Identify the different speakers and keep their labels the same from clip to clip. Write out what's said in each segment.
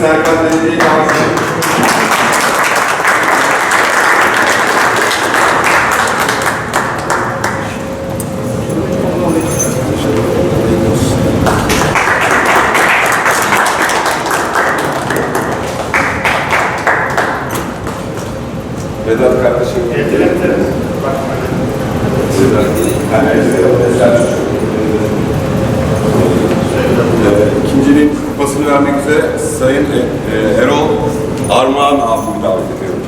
Speaker 1: Serkan Denizli'yi ediyorum. Vedat kardeşim. Vedat. Yani Selçuk. Ee, İkincinin kupasını vermek üzere Sayın e, e, Erol Armağan abimi davet ediyorum.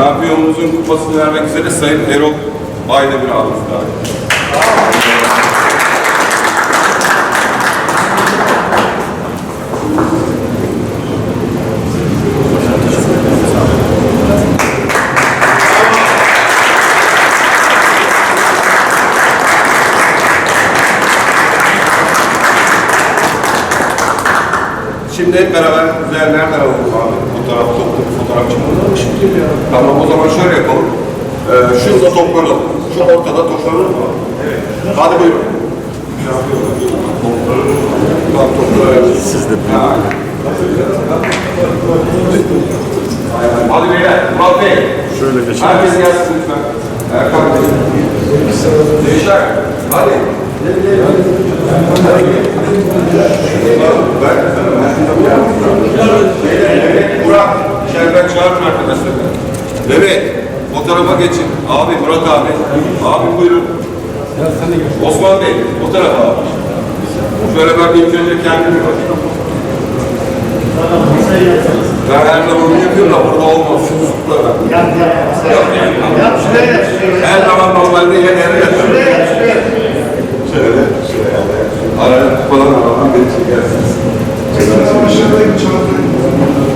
Speaker 1: Şampiyonumuzun kupasını vermek üzere Sayın Erol Baydemir abimizi Şimdi hep beraber güzel nereden alalım abi? Fotoğraf toplu fotoğraf çıkmalı. Tamam o zaman şöyle yapalım. Ee, şurada toplanalım. Şu ortada toplanalım mı? Evet. Hadi buyurun. Siz de Hadi beyler, Murat Bey.
Speaker 2: Şöyle geçelim.
Speaker 1: Herkes gelsin lütfen. Erkan Bey. Gençler, hadi. Mehmet, Murat, içeriden çağırın arkadaşlar. Mehmet, fotoğrafa geçin. Abi, Murat abi. Abi buyurun. Osman Bey, o tarafa abi. Şöyle ben ilk önce kendim bir bakayım. Ben her zaman bunu yapıyorum da burada olmaz. Şu tutuklara. Yok yani. Her zaman normalde yer yere yatıyorum. Şöyle, şöyle. Araya kupadan aradan beni çekersiniz. Thank you.